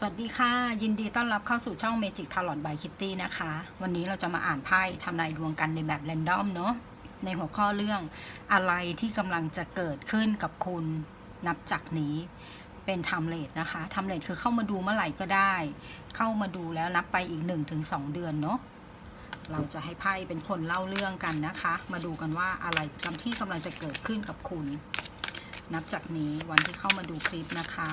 สวัสดีค่ะ ยินดีต้อนรับเข้าสู่ช่อง Magic Tarot by Kitty นะคะ วันนี้เราจะมาอ่านไพ่ทำนายดวงกันในแบบแรนดอมเนาะในหัวข้อเรื่องอะไรที่กำลังจะเกิดขึ้นกับคุณนับจากนี้เป็นไทม์เลทนะคะไทม์เลทคือเข้ามาดูเมื่อไหร่ก็ได้ เข้ามาดูแล้วนับไปอีก 1-2 เดือนเนาะเราจะให้ไพ่เป็นคนเล่าเรื่องกันนะคะ มาดูกันว่าอะไรกำที่กำลังจะเกิดขึ้นกับคุณ นับจากนี้วันที่เข้ามาดูคลิปนะคะ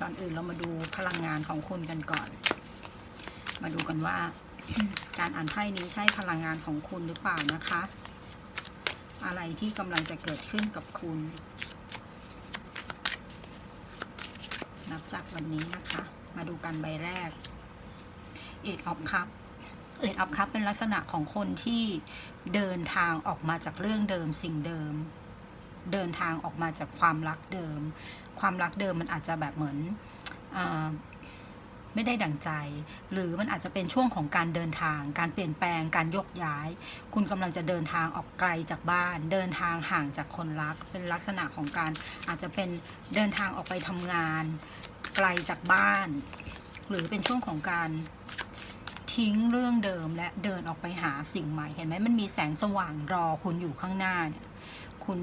ก่อนอื่นเรามาดูพลังงานของคุณกันก่อน มาดูกันว่า การอ่านไพ่นี้ใช่พลังงานของคุณหรือเปล่านะคะ อะไรที่กำลังจะเกิดขึ้นกับคุณ นับจากวันนี้นะคะ มาดูกันใบแรกเอ็ดออฟคัพเอ็ดออฟคัพเป็นลักษณะของคนที่เดินทางออกมาจากเรื่องเดิมสิ่งเดิม เดินทางออกมาจากความรักเดิม ความรักเดิมมันอาจจะแบบเหมือนอไม่ได้ดั่งใจ หรือมันอาจจะเป็นช่วงของการเดินทาง การเปลี่ยนแปลง การยกย้าย คุณกำลังจะเดินทางออกไกลจากบ้าน เดินทางห่างจากคนรัก เป็นลักษณะของการอาจจะเป็นเดินทางออกไปทำงาน ไกลจากบ้าน หรือเป็นช่วงของการทิ้งเรื่องเดิมและเดินออกไปหาสิ่งใหม่ เห็นไหมมันมีแสงสว่างรอคุณอยู่ข้างหน้าเนี่ย คุณ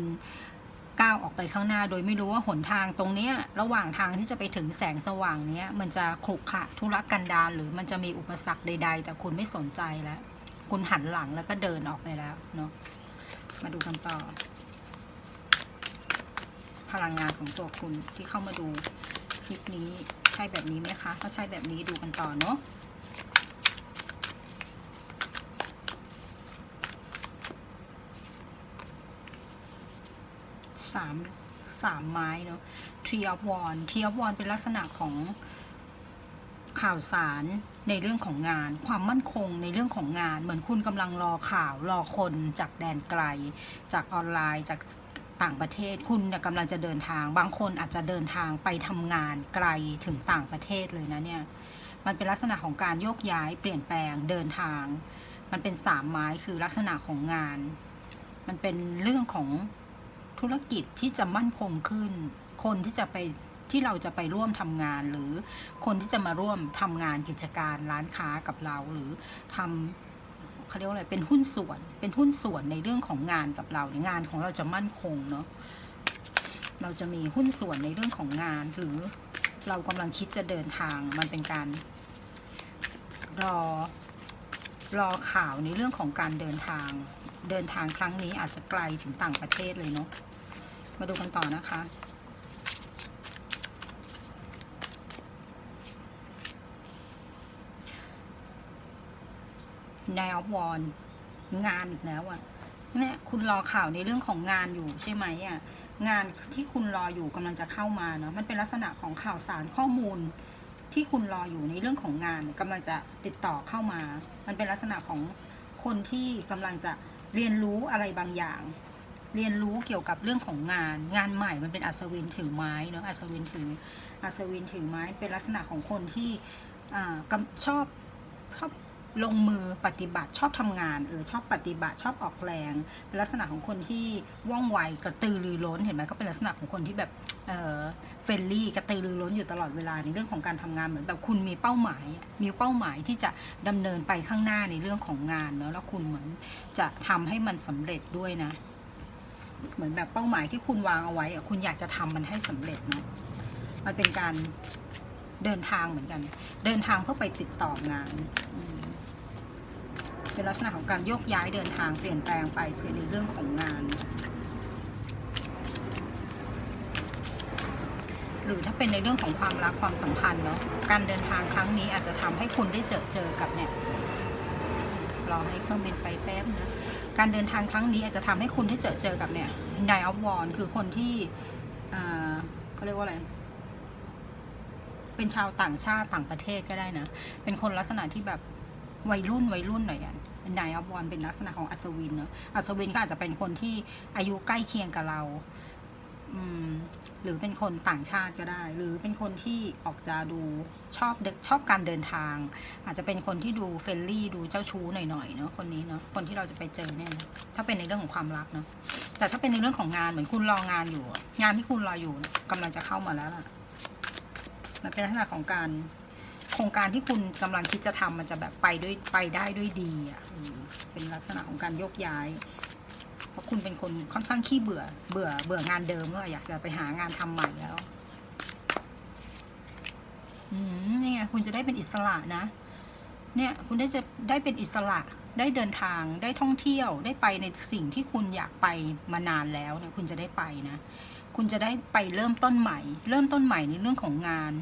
ก้าวออกไปข้างหน้า โดยไม่รู้ว่าหนทางตรงเนี้ยระหว่างทางที่จะไปถึงแสงสว่างเนี้ยมันจะขรุขระทุรกันดารหรือมันจะมีอุปสรรคใด ๆ แต่คุณไม่สนใจแล้ว คุณหันหลังแล้วก็เดินออกไปแล้วเนาะมาดูกันต่อ พลังงานของตัวคุณที่เข้ามาดูคลิปนี้ใช่แบบนี้ไหมคะ ถ้าใช่แบบนี้ดูกันต่อเนาะ สามสามไม้เนาะ Tree of Wand Tree of Wand เป็นลักษณะของข่าวสารในเรื่องของงาน ความมั่นคงในเรื่องของงาน เหมือนคุณกำลังรอข่าวรอคนจากแดนไกล จากออนไลน์จากต่างประเทศ คุณกำลังจะเดินทาง บางคนอาจจะเดินทางไปทำงานไกลถึงต่างประเทศเลยนะเนี่ย มันเป็นลักษณะของการโยกย้ายเปลี่ยนแปลงเดินทาง มันเป็นสามไม้คือลักษณะของงาน มันเป็นเรื่องของ ธุรกิจที่จะมั่นคงขึ้น คนที่จะไปที่เราจะไปร่วมทำงาน หรือคนที่จะมาร่วมทำงานกิจการร้านค้ากับเรา หรือทำเขาเรียกว่าอะไรเป็นหุ้นส่วน เป็นหุ้นส่วนในเรื่องของงานกับเราเนี่ยงานของเราจะมั่นคงเนาะเราจะมีหุ้นส่วนในเรื่องของงาน หรือเรากำลังคิดจะเดินทางมันเป็นการรอรอข่าวในเรื่องของการเดินทาง เดินทางครั้งนี้อาจจะไกลถึงต่างประเทศเลยเนาะ มาดูกันต่อนะคะ นายออฟวอนงานอีกแล้วอะ่ะเนี่ยคุณรอข่าวในเรื่องของงานอยู่ใช่ไหมอะ่ะงานที่คุณรออยู่กำลังจะเข้ามาเนาะมันเป็นลักษณะของข่าวสารข้อมูล ที่คุณรออยู่ในเรื่องของงานเนี่ยกำลังจะติดต่อเข้ามา มันเป็นลักษณะของคนที่กำลังจะเรียนรู้อะไรบางอย่าง เรียนรู้เกี่ยวกับเรื่องของงาน งานใหม่มันเป็นอัศวินถือไม้เนาะอัศวินถืออัศวินถือไม้เป็นลักษณะของคนที่อชอบชอบลงมือปฏิบัติชอบทำงานเออชอบปฏิบัติชอบออกแรงเป็นลักษณะของคนที่ว่องไวกระตือรือร้นเห็นไหมก็เป็นลักษณะของคนที่แบบเออเฟรนลี่กระตือรือร้นอยู่ตลอดเวลาในเรื่องของการทำงานเหมือนแบบคุณมีเป้าหมาย มีเป้าหมายที่จะดำเนินไปข้างหน้าในเรื่องของงานเนาะแล้วคุณเหมือนจะทำให้มันสำเร็จด้วยนะ เหมือนแบบเป้าหมายที่คุณวางเอาไว้อะคุณอยากจะทำมันให้สำเร็จเนาะมันเป็นการเดินทางเหมือนกัน เดินทางเพื่อไปติดต่องานเป็นลักษณะของการโยกย้ายเดินทางเปลี่ยนแปลงไปในเรื่องของงาน หรือถ้าเป็นในเรื่องของความรักความสัมพันธ์เนาะการเดินทางครั้งนี้อาจจะทำให้คุณได้เจอเจอกับเนี่ยรอให้เครื่องบินไปแป๊บนะ การเดินทางครั้งนี้อาจจะทำให้คุณได้เจอเจอกับเนี่ย Nine of Wands คือคนที่อ่าเขาเรียกว่าอะไร เป็นชาวต่างชาติต่างประเทศก็ได้นะ เป็นคนลักษณะที่แบบวัยรุ่นวัยรุ่นหน่อยอะนายออฟวอนเป็นลักษณะของอัศวินเนอะอัศวินก็อาจจะเป็นคนที่อายุใกล้เคียงกับเรา หรือเป็นคนต่างชาติก็ได้ หรือเป็นคนที่ออกจะดูชอบชอบการเดินทาง อาจจะเป็นคนที่ดูเฟรนลี่ดูเจ้าชู้หน่อยๆเนาะคนนี้เนาะคนที่เราจะไปเจอเนี่ยถ้าเป็นในเรื่องของความรักเนาะแต่ถ้าเป็นในเรื่องของงานเหมือนคุณรองานอยู่ งานที่คุณรออยู่เนี่ยกำลังจะเข้ามาแล้วล่ะมันเป็นลักษณะของการโครงการที่คุณกำลังคิดจะทำมันจะแบบไปด้วยไปได้ด้วยดีอะเป็นลักษณะของการยกย้าย ราะคุณเป็นคนค่อนข้างขี้เบื่อ เบื่อ เบื่องานเดิมแล้วอยากจะไปหางานทำใหม่แล้วอืมนี่ไงคุณจะได้เป็นอิสระนะ เนี่ย คุณได้จะได้เป็นอิสระ ได้เดินทาง ได้ท่องเที่ยว ได้ไปในสิ่งที่คุณอยากไปมานานแล้วเนี่ย คุณจะได้ไปนะ คุณจะได้ไปเริ่มต้นใหม่ เริ่มต้นใหม่ในเรื่องของงาน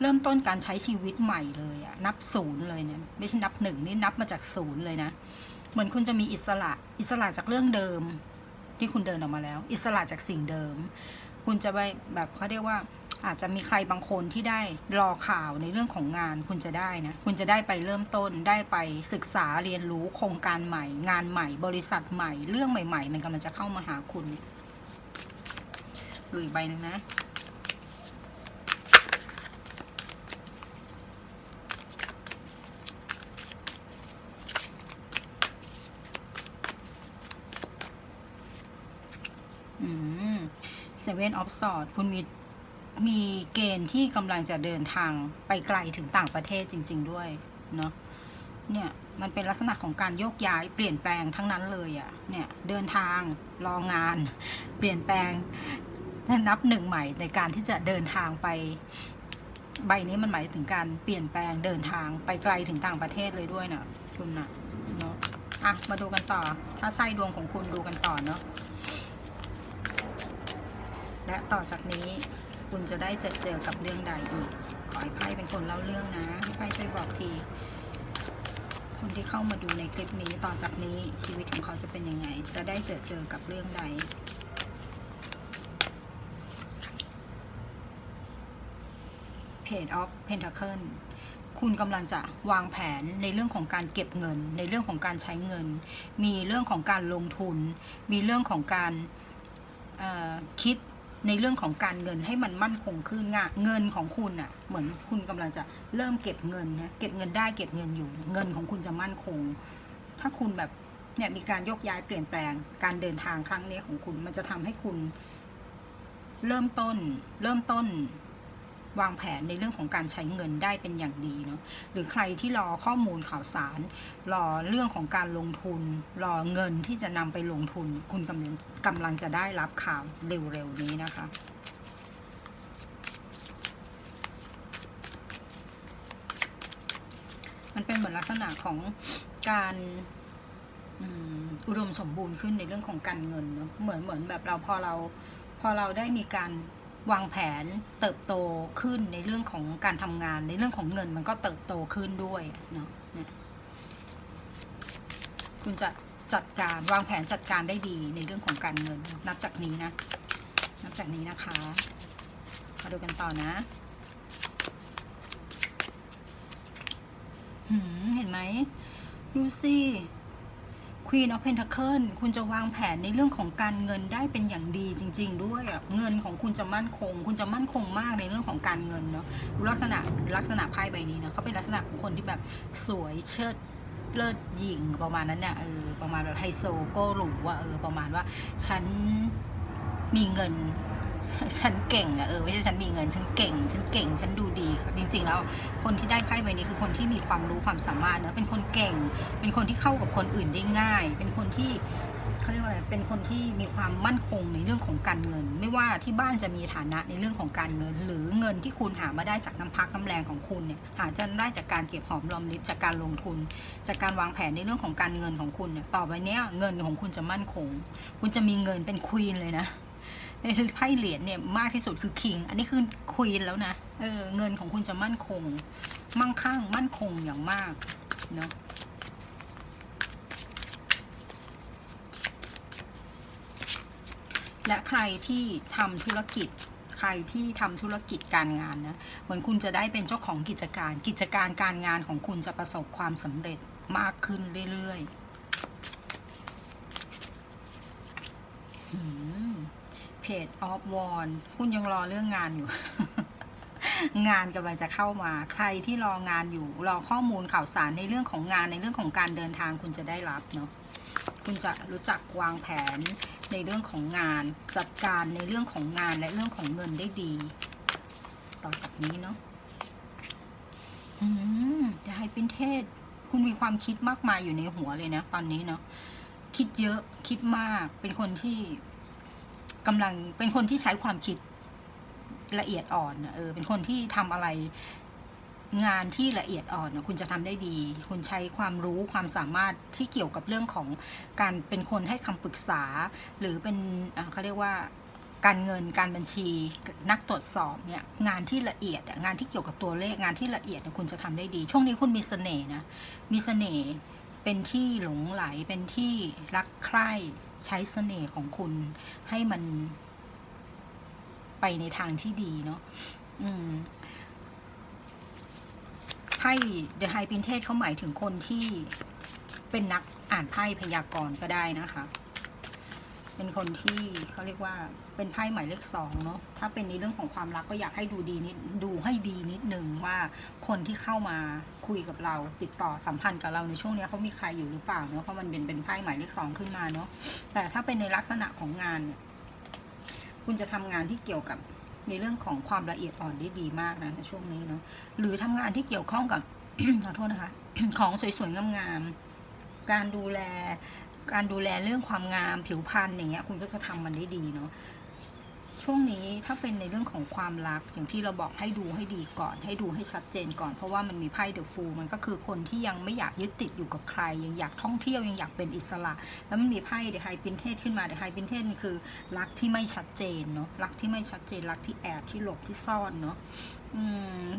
เริ่มต้นการใช้ชีวิตใหม่เลยอะนับศูนย์เลยเนี่ย ไม่ใช่นับหนึ่งนี่นับมาจากศูนย์เลยนะ เหมือนคุณจะมีอิสระอิสระจากเรื่องเดิม ที่คุณเดินออกมาแล้ว อิสระจากสิ่งเดิม คุณจะไปแบบเขาเรียกว่า อาจจะมีใครบางคนที่ได้รอข่าวในเรื่องของงาน คุณจะได้นะคุณจะได้ไปเริ่มต้นได้ไปศึกษาเรียนรู้โครงการใหม่ งานใหม่ บริษัทใหม่ เรื่องใหม่ ๆ มันกำลังจะเข้ามาหาคุณเนี่ยดูอีกใบหนึ่งนะ อืมเซเว่ นออฟสอดคุณมีมีเกณฑ์ที่กำลังจะเดินทางไปไกลถึงต่างประเทศจริง ๆ ด้วยเนาะเนี่ยมันเป็นลักษณะของการโยกย้ายเปลี่ยนแปลงทั้งนั้นเลยอะ่ะเนี่ยเดินทางรองาน เปลี่ยนแปลงนับหนึ่งใหม่ในการที่จะเดินทางไป ใบนี้มันหมายถึงการเปลี่ยนแปลงเดินทางไปไกลถึงต่างประเทศเลยด้วยนะคุณนะเนาะอะมาดูกันต่อ ถ้าใช่ดวงของคุณดูกันต่อเนาะ และต่อจากนี้คุณจะได้เจอเจอกับเรื่องใดอีก ขอให้ไพ่เป็นคนเล่าเรื่องนะให้ไพ่ช่วยบอกทีคนที่เข้ามาดูในคลิปนี้ต่อจากนี้ชีวิตของเขาจะเป็นยังไง จะได้เจอเจอกับเรื่องใด Page of Pentacle คุณกำลังจะวางแผนในเรื่องของการเก็บเงิน ในเรื่องของการใช้เงิน มีเรื่องของการลงทุน มีเรื่องของการคิด ในเรื่องของการเงินให้มันมั่นคงขึ้นงะเงินของคุณอะ่ะเหมือนคุณกำลังจะเริ่มเก็บเงินนะเก็บเงินได้เก็บเงินอยู่ เงินของคุณจะมั่นคง ถ้าคุณแบบเนี่ยมีการยกย้ายเปลี่ยนแปลง การเดินทางครั้งนี้ของคุณมันจะทำให้คุณ เริ่มต้น เริ่มต้น วางแผนในเรื่องของการใช้เงินได้เป็นอย่างดีเนาะหรือใครที่รอข้อมูลข่าวสาร รอเรื่องของการลงทุน รอเงินที่จะนำไปลงทุน คุณกำลังกำลังจะได้รับข่าวเร็วๆนี้นะคะมันเป็นเหมือนลักษณะของการอุดมสมบูรณ์ขึ้นในเรื่องของการเงินเนาะเหมือนเหมือนแบบเราพอเราพอเราได้มีการ วางแผนเติบโตขึ้นในเรื่องของการทำงาน ในเรื่องของเงินมันก็เติบโตขึ้นด้วยเนาะคุณจะจัดการวางแผนจัดการได้ดีในเรื่องของการเงิน นับจากนี้นะ นับจากนี้นะคะมาดูกันต่อนะเห็นไหมดูสิ Queen of Pentacle คุณจะวางแผนในเรื่องของการเงินได้เป็นอย่างดีจริง ๆ ด้วยเงินของคุณจะมั่นคง คุณจะมั่นคงมากในเรื่องของการเงินเนาะลักษณะลักษณะไพ่ใบนี้เนาะเขาเป็นลักษณะของคนที่แบบสวยเชิดเลิศหญิงประมาณนั้นเนี่ยเออประมาณแบบไฮโซโก็หรูว่ะเออประมาณว่าฉันมีเงิน ฉันเก่งอะเออไม่ใช่ฉันมีเงินฉันเก่ง ฉันเก่ง ฉันดูดีจริง ๆ แล้ว คนที่ได้ไพ่ใบนี้คือคนที่มีความรู้ความสามารถเนอะเป็นคนเก่ง เป็นคนที่เข้ากับคนอื่นได้ง่าย เป็นคนที่เขาเรียกว่าอะไร เป็นคนที่มีความมั่นคงในเรื่องของการเงิน ไม่ว่าที่บ้านจะมีฐานะในเรื่องของการเงิน หรือเงินที่คุณหามาได้จากน้ำพักน้ำแรงของคุณเนี่ยหาจะได้จากการเก็บหอมรอมริบจากการลงทุน จากการวางแผนในเรื่องของการเงินของคุณเนี่ยต่อไปเนี้ยเงินของคุณจะมั่นคง คุณจะมีเงินเป็นควีนเลยนะ ในไพ่เหรียญเนี่ยมากที่สุดคือคิง อันนี้คือควีนแล้วนะ เออเงินของคุณจะมั่นคง มั่งคั่ง มั่นคงอย่างมากเนาะและใครที่ทำธุรกิจ ใครที่ทำธุรกิจการงานนะเหมือนคุณจะได้เป็นเจ้าของกิจการ กิจการการงานของคุณจะประสบความสำเร็จมากขึ้นเรื่อยๆ เพจออฟวอนคุณยังรอเรื่องงานอยู่ งานกำลังจะเข้ามา ใครที่รองานอยู่ รอข้อมูลข่าวสารในเรื่องของงานในเรื่องของการเดินทางคุณจะได้รับเนาะคุณจะรู้จักวางแผนในเรื่องของงาน จัดการในเรื่องของงานและเรื่องของเงินได้ดี ต่อจากนี้เนาะอืมจะให้เป็นเทศ คุณมีความคิดมากมายอยู่ในหัวเลยนะ ตอนนี้เนาะคิดเยอะคิดมากเป็นคนที่ กำลังเป็นคนที่ใช้ความคิดละเอียดอ่อนเออเป็นคนที่ทำอะไรงานที่ละเอียดอ่อนคุณจะทำได้ดี คุณใช้ความรู้ความสามารถที่เกี่ยวกับเรื่องของการเป็นคนให้คำปรึกษา หรือเป็นเขาเรียกว่าการเงินการบัญชีนักตรวจสอบเนี่ยงานที่ละเอียดงานที่เกี่ยวกับตัวเลขงานที่ละเอียดคุณจะทำได้ดี ช่วงนี้คุณมีเสน่ห์นะมีเสน่ห์เป็นที่หลงไหลเป็นที่รักใคร่ ใช้เสน่ห์ของคุณให้มันไปในทางที่ดีเนาะอืมไพ่เดอะไฮปินเทสเขาหมายถึงคนที่เป็นนักอ่านไพ่พยากรณ์ก็ได้นะคะ เป็นคนที่เขาเรียกว่าเป็นไพ่หมายเลขสองเนาะถ้าเป็นในเรื่องของความรักก็อยากให้ดูดีนิดดูให้ดีนิดนึงว่าคนที่เข้ามาคุยกับเราติดต่อสัมพันธ์กับเราในช่วงนี้เขามีใครอยู่หรือเปล่าเนาะเพราะมันเป็นเป็นไพ่หมายเลขสองขึ้นมาเนาะแต่ถ้าเป็นในลักษณะของงานเนี่ยคุณจะทำงานที่เกี่ยวกับในเรื่องของความละเอียดอ่อนได้ดีมากนะในช่วงนี้เนาะหรือทำงานที่เกี่ยวข้องกับขอโทษนะคะ ของสวยๆงามๆการดูแล การดูแลเรื่องความงามผิวพรรณอย่างเงี้ยคุณก็จะทำมันได้ดีเนาะช่วงนี้ถ้าเป็นในเรื่องของความรักอย่างที่เราบอกให้ดูให้ดีก่อน ให้ดูให้ชัดเจนก่อน เพราะว่ามันมีไพ่เดอะฟูมันก็คือคนที่ยังไม่อยากยึดติดอยู่กับใคร ยังอยากท่องเที่ยวยังอยากเป็นอิสระ แล้วมันมีไพ่เดอะไฮปินเทสขึ้นมาเดอะไฮปินเทสคือรักที่ไม่ชัดเจนเนาะรักที่ไม่ชัดเจนรักที่แอบที่หลบที่ซ่อนเนาะ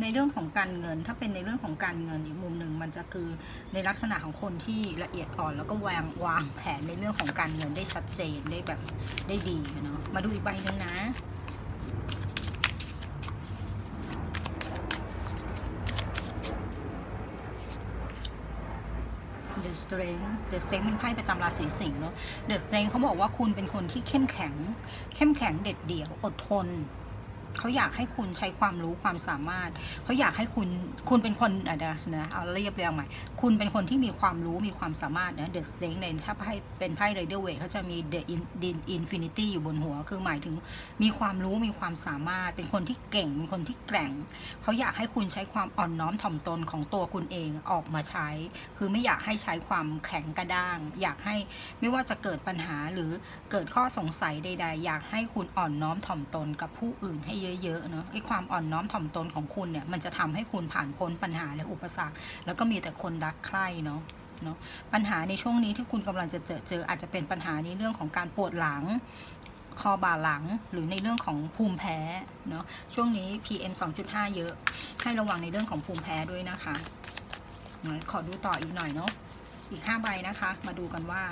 ในเรื่องของการเงิน ถ้าเป็นในเรื่องของการเงินอีกมุมหนึ่งมันจะคือในลักษณะของคนที่ละเอียดอ่อน แล้วก็วางวางแผนในเรื่องของการเงินได้ชัดเจนได้แบบได้ดีเนาะมาดูอีกใบหนึ่งนะ The Strength The Strength เป็นไพ่ประจำราศีสิงห์เนาะ The Strength เขาบอกว่าคุณเป็นคนที่เข้มแข็ง เข้มแข็งเด็ดเดี่ยวอดทน เขาอยากให้คุณใช้ความรู้ความสามารถ เขาอยากให้คุณคุณเป็นคนอะนะนะเอาเรียบเรียงใหม่ คุณเป็นคนที่มีความรู้มีความสามารถนะ The Strength ในถ้าไพ่เป็นไพ่ Rider Waite เขาจะมี The In- Infinity อยู่บนหัว คือหมายถึงมีความรู้มีความสามารถ เป็นคนที่เก่งเป็นคนที่แกร่ง เขาอยากให้คุณใช้ความอ่อนน้อมถ่อมตนของตัวคุณเองออกมาใช้ คือไม่อยากให้ใช้ความแข็งกระด้าง อยากให้ไม่ว่าจะเกิดปัญหาหรือเกิดข้อสงสัยใด ๆ อยากให้คุณอ่อนน้อมถ่อมตนกับผู้อื่นให้เยอะๆเนาะไอ้ความอ่อนน้อมถ่อมตนของคุณเนี่ยมันจะทำให้คุณผ่านพ้นปัญหาและอุปสรรค แล้วก็มีแต่คนรักใคร่เนาะเนาะปัญหาในช่วงนี้ที่คุณกำลังจะเจอเจออาจจะเป็นปัญหาในเรื่องของการปวดหลังคอบ่าหลังหรือในเรื่องของภูมิแพ้เนาะช่วงนี้ PM 2.5 เยอะ ให้ระวังในเรื่องของภูมิแพ้ด้วยนะคะ ขอดูต่ออีกหน่อยเนาะอีก 5 ใบนะคะ มาดูกันว่า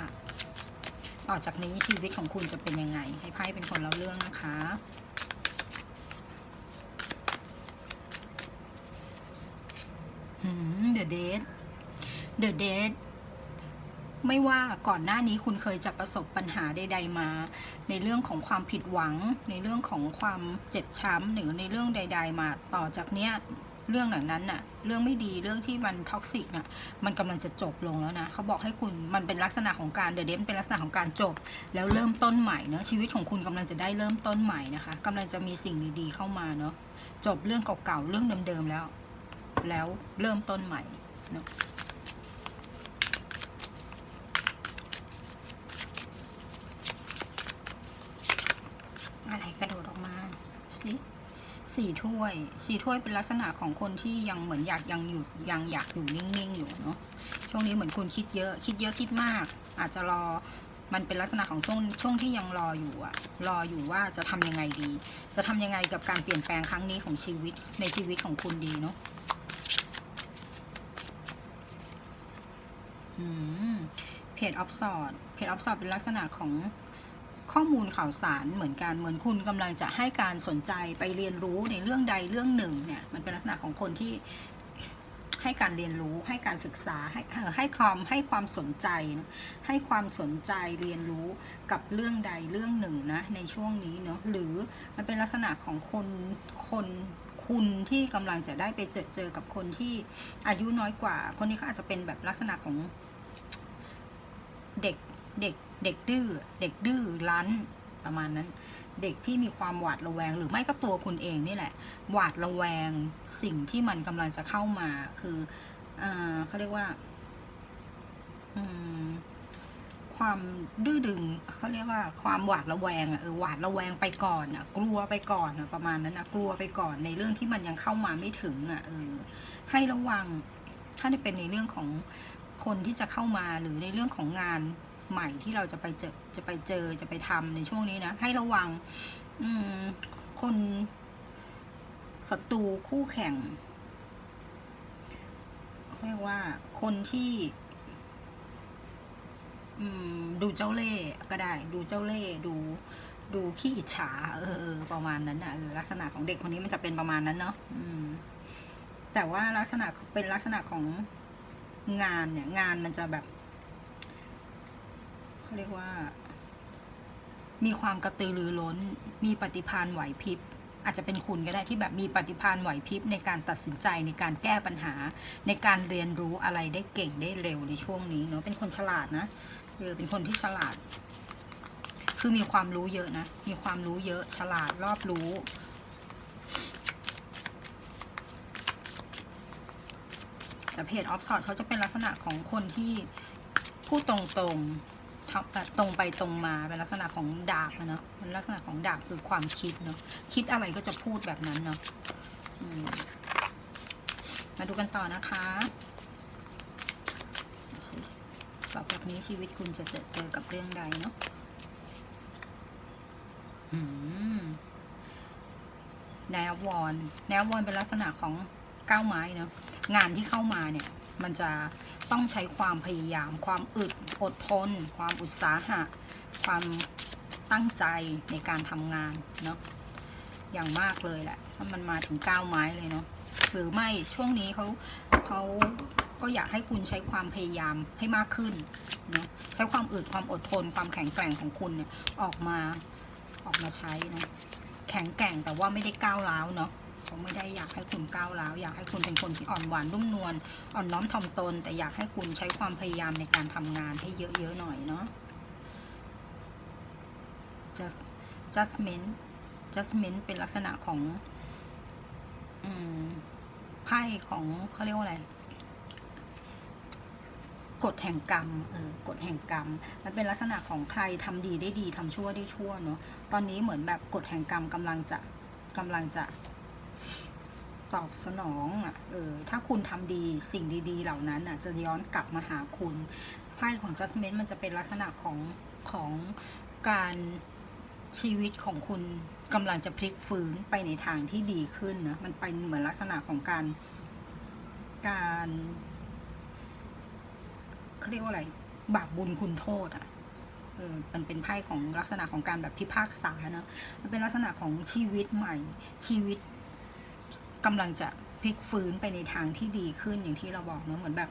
ต่อจากนี้ชีวิตของคุณจะเป็นยังไง ให้ไพ่เป็นคนเล่าเรื่องนะคะ เดอะเดทเดอะเดทไม่ว่าก่อนหน้านี้คุณเคยจะประสบปัญหาใด ๆ มา ในเรื่องของความผิดหวัง ในเรื่องของความเจ็บช้ำหรือในเรื่องใด ๆ มาต่อจากเนี้ยเรื่องหลังนั้นน่ะ เรื่องไม่ดีเรื่องที่มันท็อกซิกน่ะ มันกำลังจะจบลงแล้วนะเขาบอกให้คุณมันเป็นลักษณะของการเดเดนเป็นลักษณะของการจบ แล้วเริ่มต้นใหม่เนอะชีวิตของคุณกำลังจะได้เริ่มต้นใหม่นะคะกำลังจะมีสิ่งดีๆเข้ามาเนอะจบเรื่องเก่าๆเรื่องเดิมๆแล้ว แล้วเริ่มต้นใหม่เนอะอะไรกระโดดออกมาสิสี่ถ้วยสี่ถ้วยเป็นลักษณะของคนที่ยังเหมือนอยากยังอยู่ยังอยากอยู่นิ่งๆอยู่เนาะช่วงนี้เหมือนคุณคิดเยอะ คิดเยอะคิดมาก อาจจะรอมันเป็นลักษณะของช่วงช่วงที่ยังรออยู่อะรออยู่ว่าจะทำยังไงดี จะทำยังไงกับการเปลี่ยนแปลงครั้งนี้ของชีวิตในชีวิตของคุณดีเนาะอืม เพจออฟสอดเพจออฟสอดเป็นลักษณะของข้อมูลข่าวสารเหมือนกันเหมือนคุณกำลังจะให้การสนใจไปเรียนรู้ในเรื่องใดเรื่องหนึ่งเนี่ยมันเป็นลักษณะของคนที่ให้การเรียนรู้ให้การศึกษาให้ให้ความให้ความสนใจนะให้ความสนใจเรียนรู้กับเรื่องใดเรื่องหนึ่งนะในช่วงนี้เนาะหรือมันเป็นลักษณะของคนคนคุณที่กำลังจะได้ไปเจอเจอกับคนที่อายุน้อยกว่า คนนี้เขาอาจจะเป็นแบบลักษณะของ เด็กเด็กเด็กดื้อเด็กดื้อรั้นประมาณนั้น เด็กที่มีความหวาดระแวง หรือไม่ก็ตัวคุณเองนี่แหละ หวาดระแวงสิ่งที่มันกำลังจะเข้ามาคืออเขาเรียกว่าความดื้อดึงเขาเรียกว่าความหวาดระแวงอะเออหวาดระแวงไปก่อนอะกลัวไปก่อนอะประมาณนั้นอะกลัวไปก่อนในเรื่องที่มันยังเข้ามาไม่ถึงอะเออให้ระวังถ้าได้เป็นในเรื่องของ คนที่จะเข้ามาหรือในเรื่องของงานใหม่ที่เราจะไปเจอจะไปเจอจะไปทำในช่วงนี้นะ ให้ระวัง อืม คนศัตรูคู่แข่งเรียกว่าคนที่ อืม ดูเจ้าเล่ห์ก็ได้ ดูเจ้าเล่ห์ดู ดูขี้อิจฉาเออเออประมาณนั้นนะเออลักษณะของเด็กคนนี้มันจะเป็นประมาณนั้นเนาะอืม แต่ว่าลักษณะเป็นลักษณะของ งานเนี่ย งานมันจะแบบเขาเรียกว่า มีความกระตือรือร้น มีปฏิภาณไหวพริบอาจจะเป็นคุณก็ได้ที่แบบมีปฏิภาณไหวพริบในการตัดสินใจในการแก้ปัญหา ในการเรียนรู้อะไรได้เก่งได้เร็วในช่วงนี้เนาะเป็นคนฉลาดนะเออเป็นคนที่ฉลาด คือมีความรู้เยอะนะ มีความรู้เยอะฉลาดรอบรู้ แต่เพจออฟสอดเขาจะเป็นลักษณะของคนที่พูดตรงๆทำแบบตรงไปตรงมาเป็นลักษณะของดาบอะเนาะเป็นลักษณะของดาบคือความคิดเนาะคิดอะไรก็จะพูดแบบนั้นเนาะมมาดูกันต่อนะคะต่อจากนี้ชีวิตคุณจะเจอเจอกับเรื่องใดเนาะแนววอนแนววอนเป็นลักษณะของ ก้าวไม้เนาะงานที่เข้ามาเนี่ยมันจะต้องใช้ความพยายาม ความอึดอดทน ความอุตสาหะ ความตั้งใจในการทำงานเนาะอย่างมากเลยแหละ ถ้ามันมาถึงก้าวไม้เลยเนาะหรือไม่ช่วงนี้เขาเขาก็อยากให้คุณใช้ความพยายามให้มากขึ้นเนาะใช้ความอึดความอดทน ความแข็งแกร่งของคุณเนี่ยออกมาออกมาใช้นะแข็งแกร่งแต่ว่าไม่ได้ก้าวร้าวเนาะ เขาไม่ได้อยากให้คุณก้าวร้าวอยากให้คุณเป็นคนที่อ่อนหวานนุ่มนวลอ่อนน้อมถ่อมตน แต่อยากให้คุณใช้ความพยายามในการทำงานให้เยอะๆหน่อยเนาะ just judgment judgment เป็นลักษณะของอไพ่ของเขาเรียกว่าอะไรกฎแห่งกรรม เออกฎแห่งกรรม มันเป็นลักษณะของใครทำดีได้ดีทำชั่วได้ชั่วเนาะ ตอนนี้เหมือนแบบกฎแห่งกรรมกำลังจะกำลังจะ ตอบสนองอะเออถ้าคุณทำดีสิ่งดีๆ เหล่านั้นอะจะย้อนกลับมาหาคุณไพ่ของ judgment มันจะเป็นลักษณะของของการชีวิตของคุณกำลังจะพลิกฟื้นไปในทางที่ดีขึ้นนะมันเป็นเหมือนลักษณะของการการเขาเรียกว่าอะไร บาปบุญคุณโทษอะเออมันเป็นไพ่ของลักษณะของการแบบพิพากษานะมันเป็นลักษณะของชีวิตใหม่ชีวิต กำลังจะพลิกฟื้นไปในทางที่ดีขึ้นอย่างที่เราบอกเนอะเหมือนแบบ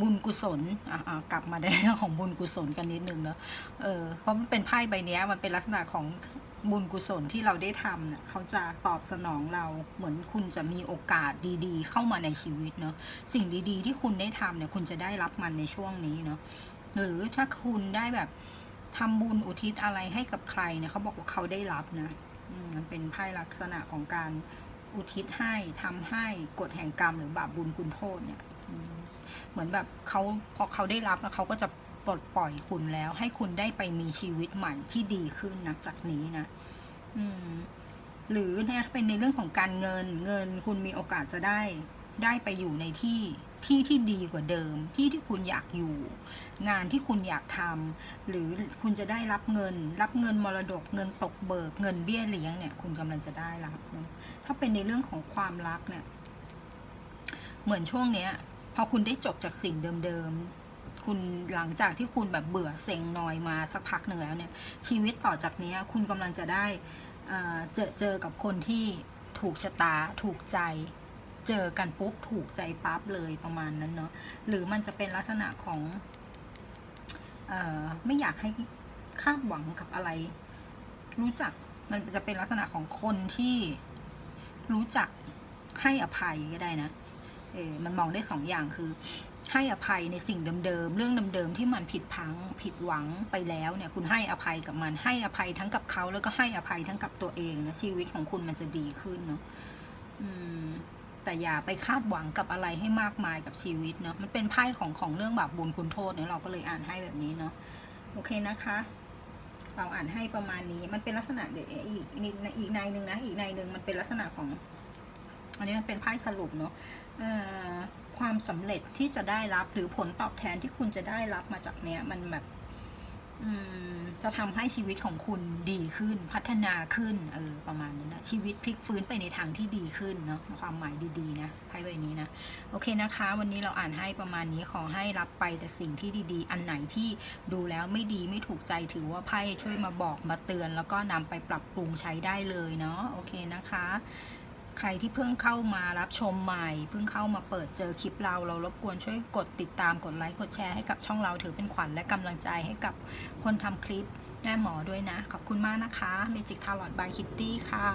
บุญกุศลอะอะกลับมาในเรื่องของบุญกุศลกันนิดนึงเนอะเออเพราะมันเป็นไพ่ใบนี้มันเป็นลักษณะของบุญกุศลที่เราได้ทำเนี่ยเขาจะตอบสนองเราเหมือนคุณจะมีโอกาสดีๆ เข้ามาในชีวิตเนอะสิ่งดีๆ ที่คุณได้ทำเนี่ยคุณจะได้รับมันในช่วงนี้เนาะหรือถ้าคุณได้แบบทำบุญอุทิศอะไรให้กับใครเนี่ยเขาบอกว่าเขาได้รับนะอันเป็นไพ่ลักษณะของการ อุทิศให้ทำให้กฎแห่งกรรมหรือบาปบุญคุณโทษเนี่ยเหมือนแบบเขาพอเขาได้รับแล้วเขาก็จะปลดปล่อยคุณแล้ว ให้คุณได้ไปมีชีวิตใหม่ที่ดีขึ้นนับจากนี้นะอืมหรือถ้าเป็นในเรื่องของการเงินเงินคุณมีโอกาสจะได้ได้ไปอยู่ในที่ ที่ที่ดีกว่าเดิม ที่ที่คุณอยากอยู่ งานที่คุณอยากทำหรือคุณจะได้รับเงิน รับเงินมรดกเงินตกเบิก เงินเบี้ยเลี้ยงเนี่ยคุณกำลังจะได้รับนะถ้าเป็นในเรื่องของความรักเนี่ยเหมือนช่วงเนี้ยพอคุณได้จบจากสิ่งเดิมๆ คุณหลังจากที่คุณแบบเบื่อเซ็งนอยมาสักพักหนึ่งแล้วเนี่ย ชีวิตต่อจากนี้คุณกำลังจะได้เจอเจอกับคนที่ถูกชะตาถูกใจ เจอกันปุ๊บถูกใจปั๊บเลยประมาณนั้นเนาะหรือมันจะเป็นลักษณะของออไม่อยากให้คาดหวังกับอะไร รู้จักมันจะเป็นลักษณะของคนที่รู้จักให้อภัยก็ได้นะเออมันมองได้สองอย่างคือ ให้อภัยในสิ่งเดิมๆ เรื่องเดิมๆ ที่มันผิดพัง ผิดหวังไปแล้วเนี่ย คุณให้อภัยกับมัน ให้อภัยทั้งกับเขาแล้วก็ให้อภัยทั้งกับตัวเองนะชีวิตของคุณมันจะดีขึ้นเนาะอืม แต่อย่าไปคาดหวังกับอะไรให้มากมายกับชีวิตเนาะมันเป็นไพ่ของของเรื่องบาปบุญคุณโทษเนี่ยเราก็เลยอ่านให้แบบนี้เนาะโอเคนะคะ เราอ่านให้ประมาณนี้ มันเป็นลักษณะเดี๋ยวอีกอีกอีกในหนึ่งนะอีกในหนึ่งมันเป็นลักษณะของอันนี้มันเป็นไพ่สรุปเนาะความสำเร็จที่จะได้รับหรือผลตอบแทนที่คุณจะได้รับมาจากเนี้ยมันแบบ จะทำให้ชีวิตของคุณดีขึ้นพัฒนาขึ้นเออประมาณนี้นะชีวิตพลิกฟื้นไปในทางที่ดีขึ้นเนาะความหมายดีๆนะไพ่ใบนี้นะโอเคนะคะ วันนี้เราอ่านให้ประมาณนี้ขอให้รับไปแต่สิ่งที่ดี ๆ อันไหนที่ดูแล้วไม่ดีไม่ถูกใจถือว่าไพ่ช่วยมาบอกมาเตือน แล้วก็นำไปปรับปรุงใช้ได้เลยเนาะโอเคนะคะ ใครที่เพิ่งเข้ามารับชมใหม่ เพิ่งเข้ามาเปิดเจอคลิปเรา เรารบกวนช่วยกดติดตามกดไลค์กดแชร์ให้กับช่องเราถือเป็นขวัญและกำลังใจให้กับคนทำคลิปแม่หมอด้วยนะ ขอบคุณมากนะคะ Magic Tarot by Kitty ค่ะ